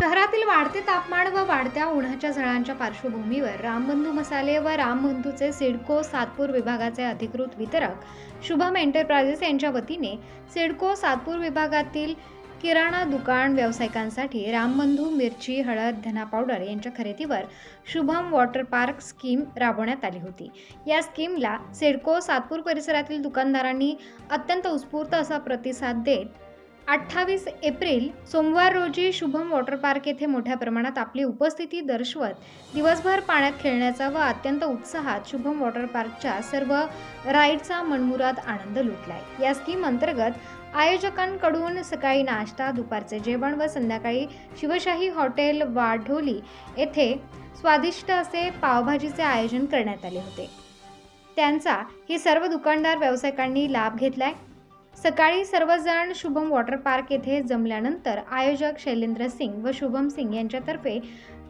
शहरातील वाढते तापमान व वाढत्या उन्हाच्या झळांच्या पार्श्वभूमीवर रामबंधू मसाले व रामबंधूचे सिडको सातपूर विभागाचे अधिकृत वितरक शुभम एंटरप्राइजेस यांच्या वतीने सिडको सातपूर विभागातील किराणा दुकान व्यावसायिकांसाठी रामबंधू मिरची हळद धना पावडर यांच्या खरेदीवर शुभम वॉटर पार्क स्कीम राबवण्यात आली होती. या स्कीमला सिडको सातपूर परिसरातील दुकानदारांनी अत्यंत उत्स्फूर्त असा प्रतिसाद देत अठ्ठावीस एप्रिल सोमवार रोजी शुभम वॉटर पार्क येथे मोठ्या प्रमाणात आपली उपस्थिती दर्शवत दिवसभर पाण्यात खेळण्याचा व अत्यंत उत्साहात शुभम वॉटर पार्कच्या सर्व राईडचा मनमुराद आनंद लुटलाय. या स्कीम अंतर्गत आयोजकांकडून सकाळी नाश्ता दुपारचे जेवण व संध्याकाळी शिवशाही हॉटेल वाढोली येथे स्वादिष्ट असे पावभाजीचे आयोजन करण्यात आले होते. त्यांचा हे सर्व दुकानदार व्यावसायिकांनी लाभ घेतलाय. सकाळी सर्वजण शुभम वॉटर पार्क येथे जमल्यानंतर आयोजक शैलेंद्र सिंग व शुभम सिंग यांच्यातर्फे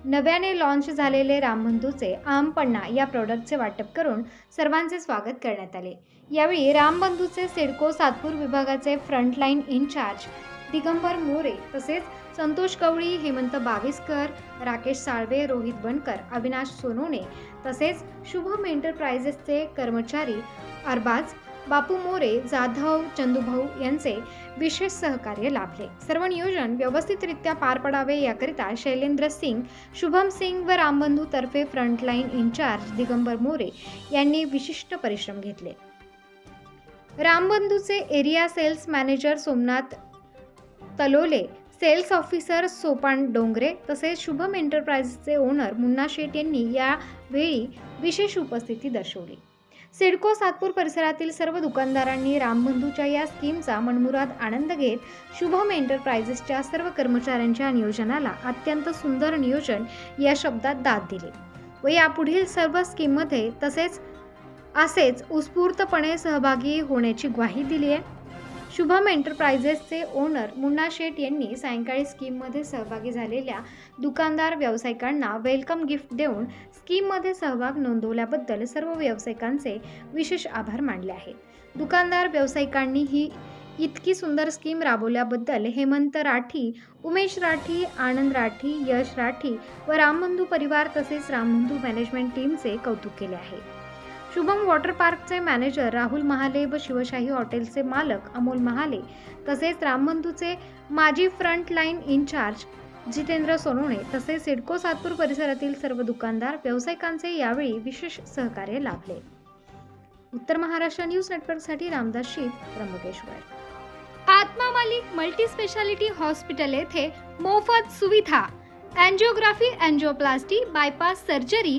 नव्याने लॉन्च झालेले रामबंधूचे आम पन्ना या प्रॉडक्टचे वाटप करून सर्वांचे स्वागत करण्यात आले. यावेळी रामबंधूचे सिडको सातपूर विभागाचे फ्रंटलाईन इन्चार्ज दिगंबर मोरे तसेच संतोष कवळी हेमंत बाविस्कर राकेश साळवे रोहित बनकर अविनाश सोनोने तसेच शुभम एंटरप्राइजेसचे कर्मचारी अरबाज बापू मोरे जाधव चंदूभाऊ यांचे विशेष सहकार्य लाभले. सर्व नियोजन व्यवस्थितरित्या पार पडावे याकरिता शैलेंद्र सिंग शुभम सिंग व रामबंधू तर्फे फ्रंटलाईन इन्चार्ज दिगंबर मोरे यांनी विशिष्ट परिश्रम घेतले. रामबंधूचे area sales manager Somnath Talole sales officer Sopan Dongre तसेच शुभम एंटरप्राइजेसचे ओनर मुन्ना शेट यांनी यावेळी विशेष उपस्थिती दर्शवली. सिडको सातपूर परिसरातील सर्व दुकानदारांनी रामबंधूच्या या स्कीमचा मनमुराद आनंद घेत शुभम एंटरप्रायझेसच्या सर्व कर्मचाऱ्यांच्या नियोजनाला अत्यंत सुंदर नियोजन या शब्दात दाद दिली व यापुढील सर्व स्कीममध्ये तसेच असेच उत्स्फूर्तपणे सहभागी होण्याची ग्वाही दिली आहे. शुभम एंटरप्राइजेसचे ओनर मुन्ना शेठ यांनी सायंकाळी स्कीममध्ये सहभागी झालेल्या दुकानदार व्यावसायिकांना वेलकम गिफ्ट देऊन स्कीममध्ये सहभाग नोंदवल्याबद्दल सर्व व्यावसायिकांचे विशेष आभार मानले आहेत. दुकानदार व्यावसायिकांनी ही इतकी सुंदर स्कीम राबवल्याबद्दल हेमंत राठी उमेश राठी आनंद राठी यश राठी व रामबंधू परिवार तसेच रामबंधू मॅनेजमेंट टीमचे कौतुक केले आहे. शुभम वॉटर पार्कचे मॅनेजर राहुल महाले व शिवशाही हॉटेलचे मालक अमोल महाले तसेच रामबंधूचे माजी फ्रंटलाईन इन्चार्ज जितेंद्र सोनवणे तसेच सिडको सातपूर परिसरातील सर्व दुकानदार व्यावसायिकांचे यावेळी विशेष सहकार्य लाभले. उत्तर महाराष्ट्र न्यूज नेटवर्कसाठी रामदास शीत त्र्यंबकेश्वर. आत्मा मालिक मल्टी स्पेशालिटी हॉस्पिटल येथे मोफत सुविधा अँजिओग्राफी अँजिओप्लास्टी बायपास सर्जरी